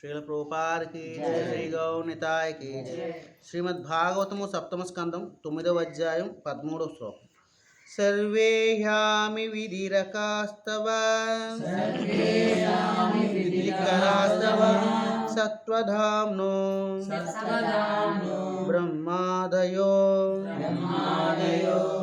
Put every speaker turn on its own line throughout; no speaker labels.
శ్రీల ప్రభుపాదికి శ్రీ గౌనితాయకి శ్రీమద్ భాగవతము సప్తమ స్కందం తొమ్మిదవ అధ్యాయం పదమూడవ శ్లోకం సర్వే హ్యామి విధిరకాస్తవ విధికరాస్తవ సత్వధామ్నో బ్రహ్మాదయో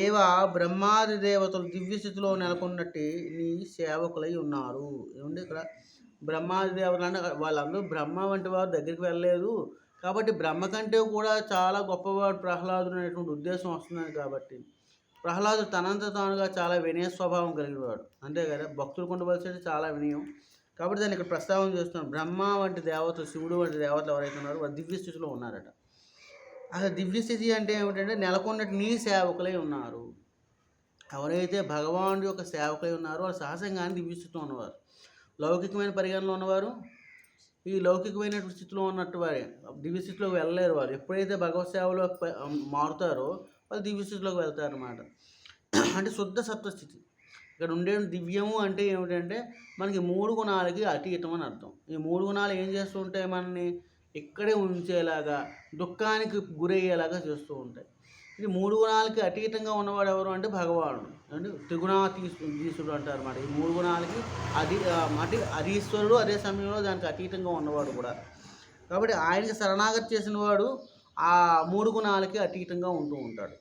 దేవ బ్రహ్మాది దేవతలు దివ్య స్థితిలో నెలకొన్నట్టు నీ సేవకులై ఉన్నారు. ఏమండి ఇక్కడ? బ్రహ్మాది దేవతలు అంటే వాళ్ళందరూ బ్రహ్మ వంటి వారు దగ్గరికి వెళ్ళలేదు. కాబట్టి బ్రహ్మ కంటే కూడా చాలా గొప్పవాడు ప్రహ్లాదుడు అనేటువంటి ఉద్దేశం వస్తుందని కాబట్టి ప్రహ్లాదుడు తనంత తానుగా చాలా వినయ స్వభావం కలిగినవాడు. అంతే కదా? భక్తులు ఉండవలసేది చాలా వినయం. కాబట్టి దాన్ని ఇక్కడ ప్రస్తావన చేస్తున్నాను బ్రహ్మ వంటి దేవతలు శివుడు వంటి దేవతలు ఎవరైతే ఉన్నారో వారు దివ్య స్థితిలో ఉన్నారట. అసలు దివ్య స్థితి అంటే ఏమిటంటే నెలకొన్నట్టు నీ సేవకులై ఉన్నారు. ఎవరైతే భగవానుడి యొక్క సేవకులై ఉన్నారో వాళ్ళు సహజంగానే దివ్యస్థితిలో ఉన్నవారు. లౌకికమైన పరిగణలో ఉన్నవారు ఈ లౌకికమైన స్థితిలో ఉన్నట్టు వారే. దివ్యస్థితిలోకి వెళ్ళలేరు వారు. ఎప్పుడైతే భగవత్ సేవలో మారుతారో వాళ్ళు దివ్య స్థితిలోకి వెళ్తారు అన్నమాట అంటే శుద్ధ సత్వస్థితి. ఇక్కడ ఉండే దివ్యము అంటే ఏమిటంటే మనకి మూడు గుణాలకి అతీతం అని అర్థం. ఈ మూడు గుణాలు ఏం చేస్తూ ఉంటాయి మనల్ని? ఇక్కడే ఉంచేలాగా దుఃఖానికి గురయ్యేలాగా చేస్తూ ఉంటాయి. ఇది మూడు గుణాలకి అతీతంగా ఉన్నవాడు ఎవరు అంటే భగవానుడు. అంటే త్రిగుణాతీసుడు అంటారు అన్నమాట ఈ మూడు గుణాలకి అది అంటే అధీశ్వరుడు అదే సమయంలో దానికి అతీతంగా ఉన్నవాడు కూడా. కాబట్టి ఆయనకి శరణాగతి చేసిన వాడు ఆ మూడు గుణాలకి అతీతంగా ఉంటూ ఉంటాడు.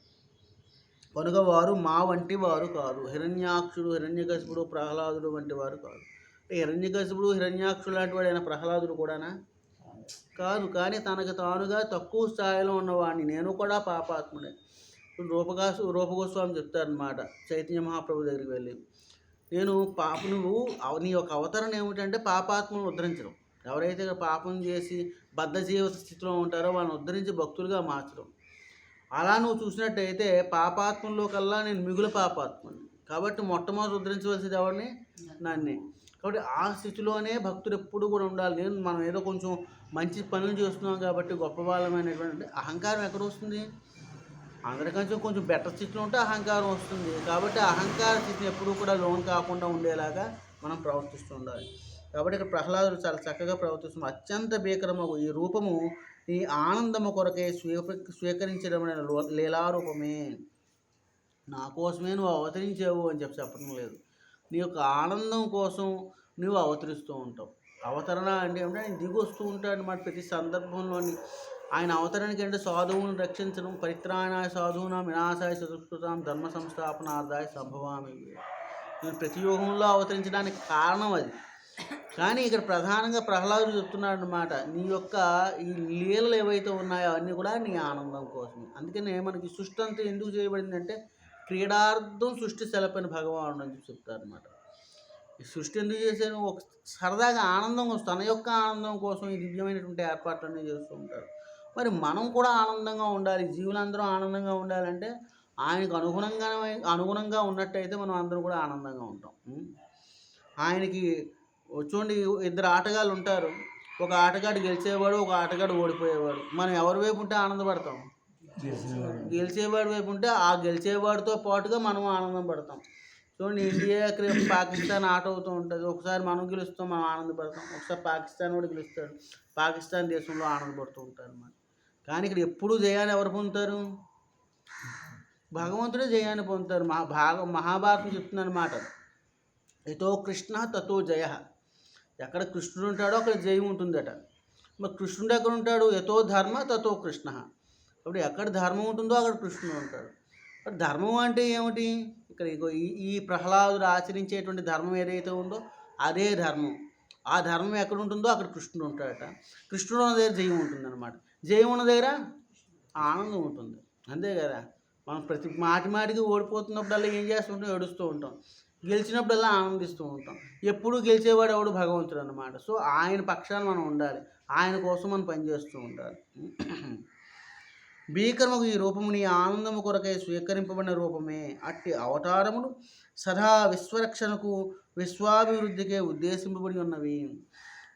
కనుక వారు మా వంటి వారు కాదు. హిరణ్యాక్షుడు హిరణ్యకశిపుడు ప్రహ్లాదుడు వంటి వారు కాదు. హిరణ్యకశిపుడు హిరణ్యాక్షుడు లాంటి వాడైన ప్రహ్లాదుడు కూడానా? కాదు కానీ తనకు తానుగా తక్కువ స్థాయిలో ఉన్నవాడిని నేను కూడా పాపాత్ముడే. రూపగా రూపగోస్వామి చెప్తారనమాట చైతన్య మహాప్రభు దగ్గరికి వెళ్ళి. నేను పాప నువ్వు నీ యొక్క అవతరణ ఏమిటంటే పాపాత్మను ఉద్ధరించడం. ఎవరైతే పాపం చేసి బద్ధ జీవిత స్థితిలో ఉంటారో వాళ్ళని ఉద్ధరించి భక్తులుగా మార్చడం. అలా నువ్వు చూసినట్టయితే పాపాత్మంలో కల్లా నేను మిగులు పాపాత్మని. కాబట్టి మొట్టమొదటి ఉద్ధరించవలసింది ఎవరిని? నన్నే. కాబట్టి ఆ స్థితిలోనే భక్తుడు ఎప్పుడు కూడా ఉండాలి. నేను మనం ఏదో కొంచెం మంచి పనులు చేస్తున్నాం కాబట్టి గొప్ప వాళ్ళమైనటువంటి అహంకారం ఎక్కడ వస్తుంది? అందరికంటే కొంచెం బెటర్ స్థితిలో ఉంటే అహంకారం వస్తుంది. కాబట్టి అహంకార స్థితిని ఎప్పుడూ కూడా లోన్ కాకుండా ఉండేలాగా మనం ప్రవర్తిస్తూ ఉండాలి. కాబట్టి ఇక్కడ ప్రహ్లాదుడు చాలా చక్కగా ప్రవర్తిస్తుంది అత్యంత భీకరమగు ఈ రూపము ఈ ఆనందము కొరకే స్వీక స్వీకరించడమైన లీలారూపమే. నా కోసమే నువ్వు అవతరించావు అని చెప్పి చెప్పడం లేదు. నీ యొక్క ఆనందం కోసం నువ్వు అవతరిస్తూ ఉంటావు. అవతరణ అంటే ఆయన దిగి వస్తూ ఉంటాడు అనమాట ప్రతి సందర్భంలోని. ఆయన అవతరణకి అంటే సాధువులను రక్షించడం పరిత్రాణాయ సాధువునాం వినాశాయ చతుష్కృతాం ధర్మ సంస్థాపనార్థాయ సంభవామి. నేను ప్రతి యుగంలో అవతరించడానికి కారణం అది. కానీ ఇక్కడ ప్రధానంగా ప్రహ్లాదుడు చెప్తున్నాడు అనమాట నీ యొక్క ఈ లీలలు ఏవైతే ఉన్నాయో అవన్నీ కూడా నీ ఆనందం కోసమే. అందుకనే మనకి సృష్టి అంతా ఎందుకు చేయబడిందంటే క్రీడార్థం సృష్టి సెలపైన భగవానుడు అని చెప్పి చెప్తారు అనమాట ఈ సృష్టి ఎందుకు చేశాను ఒక సరదాగా ఆనందం కోసం తన యొక్క ఆనందం కోసం ఈ దివ్యమైనటువంటి ఏర్పాట్లన్నీ చేస్తూ ఉంటారు. మరి మనం కూడా ఆనందంగా ఉండాలి జీవులందరూ ఆనందంగా ఉండాలంటే ఆయనకు అనుగుణంగా అనుగుణంగా ఉన్నట్టయితే మనం అందరం కూడా ఆనందంగా ఉంటాం. ఆయనకి చూడండి ఇద్దరు ఆటగాళ్ళు ఉంటారు. ఒక ఆటగాడు గెలిచేవాడు ఒక ఆటగాడు ఓడిపోయేవాడు. మనం ఎవరి వైపు ఉంటే ఆనందపడతాం. గెలిచేవాడి. వైపు ఉంటే ఆ గెలిచేవాడితో పాటుగా మనం ఆనందం పడతాం. చూడండి ఇండియా పాకిస్తాన్ ఆట అవుతూ ఉంటుంది. ఒకసారి మనం గెలుస్తాం మనం ఆనందపడతాం. ఒకసారి పాకిస్తాన్ కూడా గెలుస్తాడు. పాకిస్తాన్ దేశంలో ఆనందపడుతూ ఉంటారు అన్నమాట కానీ ఇక్కడ ఎప్పుడు జయాన్ని ఎవరు పొందుతారు? భగవంతుడే జయాన్ని పొందుతారు. మహా భాగ మహాభారతం చెప్తుందన్నమాట ఎతో కృష్ణ తతో జయ. ఎక్కడ కృష్ణుడు ఉంటాడో అక్కడ జయం ఉంటుందట. మరి కృష్ణుడు ఎక్కడ ఉంటాడు? ఎతో ధర్మ తతో కృష్ణ. కాబట్టి ఎక్కడ ధర్మం ఉంటుందో అక్కడ కృష్ణుడు ఉంటాడు. ధర్మం అంటే ఏమిటి? ఇక్కడ ఇగో ఈ ఈ ప్రహ్లాదుడు ఆచరించేటువంటి ధర్మం ఏదైతే ఉందో అదే ధర్మం. ఆ ధర్మం ఎక్కడ ఉంటుందో అక్కడ కృష్ణుడు ఉంటాడట. కృష్ణుడు ఉన్న దగ్గర జయం ఉంటుందన్నమాట. జయం ఉన్న దగ్గర ఆనందం ఉంటుంది. అంతే కదా? మనం ప్రతి మాటి మాటికి ఓడిపోతున్నప్పుడల్లా ఏం చేస్తుంటాం? ఏడుస్తూ ఉంటాం. గెలిచినప్పుడల్లా ఆనందిస్తూ ఉంటాం. ఎప్పుడు గెలిచేవాడు ఎవడు? భగవంతుడు అనమాట సో ఆయన పక్షాన మనం ఉండాలి. ఆయన కోసం మనం పనిచేస్తూ ఉండాలి. భీకరముకు ఈ రూపము నీ ఆనందము కొరకై స్వీకరింపబడిన రూపమే. అట్టి అవతారములు సదా విశ్వరక్షణకు విశ్వాభివృద్ధికే ఉద్దేశింపబడి ఉన్నవి.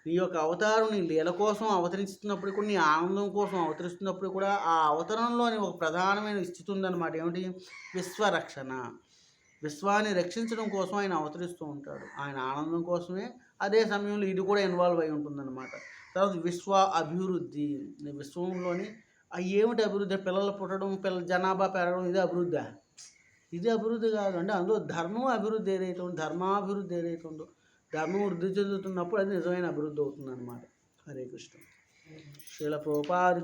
నీ యొక్క అవతారం నీ లీల కోసం అవతరిస్తున్నప్పుడు కూడా నీ ఆనందం కోసం అవతరిస్తున్నప్పుడు కూడా ఆ అవతరణలోని ఒక ప్రధానమైన స్థితి ఉందన్నమాట. ఏమిటి? విశ్వరక్షణ. విశ్వాన్ని రక్షించడం కోసం ఆయన అవతరిస్తూ ఉంటాడు. ఆయన ఆనందం కోసమే అదే సమయంలో ఇది కూడా ఇన్వాల్వ్ అయి ఉంటుందన్నమాట. తర్వాత విశ్వ అభివృద్ధి విశ్వంలోని అవి ఏమిటి అభివృద్ధి? పిల్లలు పుట్టడం పిల్లల జనాభా పెరగడం ఇది అభివృద్ధి? ఇది అభివృద్ధి కాదు. అంటే అందులో ధర్మం అభివృద్ధి ఏదైతే ఉందో ధర్మాభివృద్ధి ఏదైతే ఉందో ధర్మం వృద్ధి చెందుతున్నప్పుడు అది నిజమైన అభివృద్ధి అవుతుంది అనమాట హరే కృష్ణ. శిల ప్రోపాది